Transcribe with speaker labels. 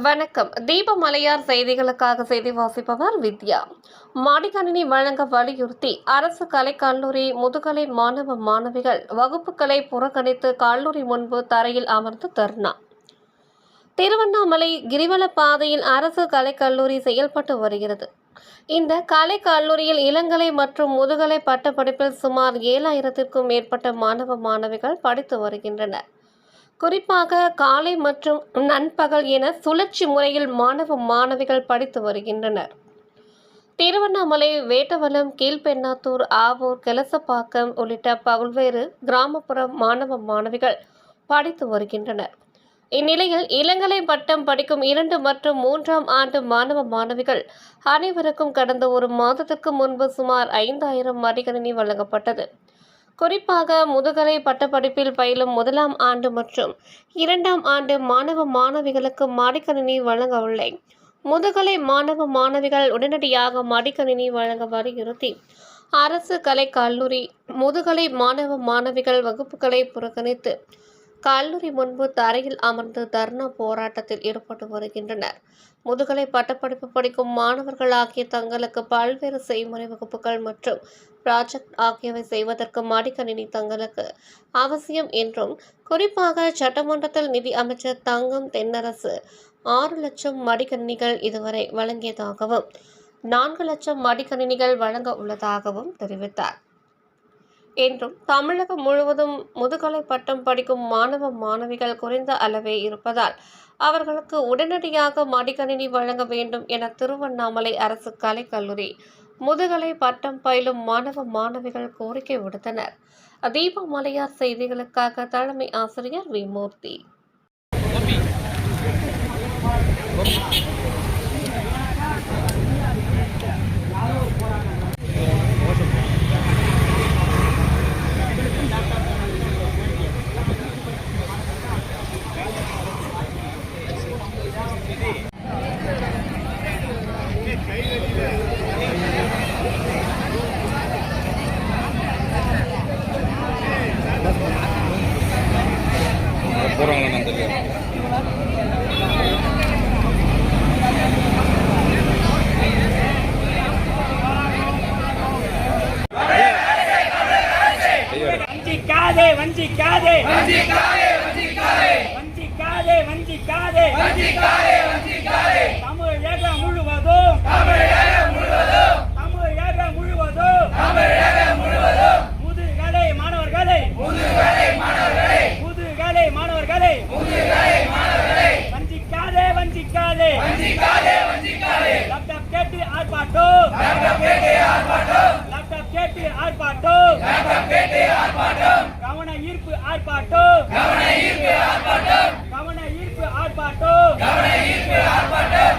Speaker 1: வணக்கம். தீபமலையார் செய்திகளுக்காக செய்தி வாசிப்பவர் வித்யா. மாடிக்கணினி வழங்க வலியுறுத்தி அரசு கலை கல்லூரி முதுகலை மாணவ மாணவிகள் வகுப்புகளை புறக்கணித்து கல்லூரி முன்பு தரையில் அமர்ந்து தர்ணா. திருவண்ணாமலை கிரிவல பாதையில் அரசு கலைக்கல்லூரி செயல்பட்டு வருகிறது. இந்த கலை கல்லூரியில் இளங்கலை மற்றும் முதுகலை பட்டப்படிப்பில் சுமார் ஏழாயிரத்திற்கும் மேற்பட்ட மாணவ மாணவிகள் படித்து வருகின்றனர். குறிப்பாக காலை மற்றும் நண்பகல் என சுழற்சி முறையில் மாணவ மாணவிகள் படித்து வருகின்றனர். திருவண்ணாமலை வேட்டவலம் கீழ்பெண்ணாத்தூர் ஆவூர் கெலசப்பாக்கம் உள்ளிட்ட பல்வேறு கிராமப்புற மாணவ மாணவிகள் படித்து வருகின்றனர். இந்நிலையில் இளங்கலை பட்டம் படிக்கும் இரண்டு மற்றும் மூன்றாம் ஆண்டு மாணவ மாணவிகள் அனைவருக்கும் கடந்த ஒரு மாதத்திற்கு முன்பு சுமார் ஐந்தாயிரம் மடிக்கணினி வழங்கப்பட்டது. குறிப்பாக முதுகலை பட்டப்படிப்பில் பயிலும் முதலாம் ஆண்டு மற்றும் இரண்டாம் ஆண்டு மாணவ மாணவிகளுக்கு மடிக்கணினி வழங்கவில்லை முதுகலை மாணவ மாணவிகள் உடனடியாக மடிக்கணினி வழங்க வலியுறுத்தி அரசு கலை கல்லூரி முதுகலை மாணவ மாணவிகள் வகுப்புகளை புறக்கணித்து கல்லூரி முன்பு தரையில் அமர்ந்து தர்ணா போராட்டத்தில் ஈடுபட்டு வருகின்றனர். முதுகலை பட்டப்படிப்பு படிக்கும் மாணவர்கள் ஆகிய தங்களுக்கு பல்வேறு செய்முறை வகுப்புகள் மற்றும் ப்ராஜெக்ட் ஆகியவை செய்வதற்கு மடிக்கணினி தங்களுக்கு அவசியம் என்றும் குறிப்பாக சட்டமன்றத்தில் நிதி அமைச்சர் தங்கம் தென்னரசு ஆறு லட்சம் மடிக்கணினிகள் இதுவரை வழங்கியதாகவும் நான்கு லட்சம் மடிக்கணினிகள் வழங்க உள்ளதாகவும் தெரிவித்தார். என்றும் தமிழகம் முழுவதும் முதுகலை பட்டம் படிக்கும் மாணவ மாணவிகள் குறைந்த அளவே இருப்பதால் அவர்களுக்கு உடனடியாக மடிக்கணினி வழங்க வேண்டும் என திருவண்ணாமலை அரசு கலைக்கல்லூரி முதுகலை பட்டம் பயிலும் மாணவ மாணவிகள் கோரிக்கை விடுத்தனர். தீபமலையார் செய்திகளுக்காக தலைமை ஆசிரியர் வி மூர்த்தி
Speaker 2: வஞ்சிக்காதே வஞ்சிக்காதே. வஞ்சிக்காதே வஞ்சிக்காதே. வஞ்சிக்காதே வஞ்சிக்காதே. தமிழகம் முழுவதும். தமிழகம் முழுவதும். முதுகலை மாணவர்களை. முதுகலை மாணவர்களை. வஞ்சிக்காதே வஞ்சிக்காதே. லேப்டாப் கேட்டு ஆர்ப்பாட்டம். லேப்டாப் கேட்டு ஆர்ப்பாட்டம். கவன ஈர்ப்பு ஆர்ப்பாட்டம். கவன ஈர்ப்பு ஆர்ப்பாட்டம்.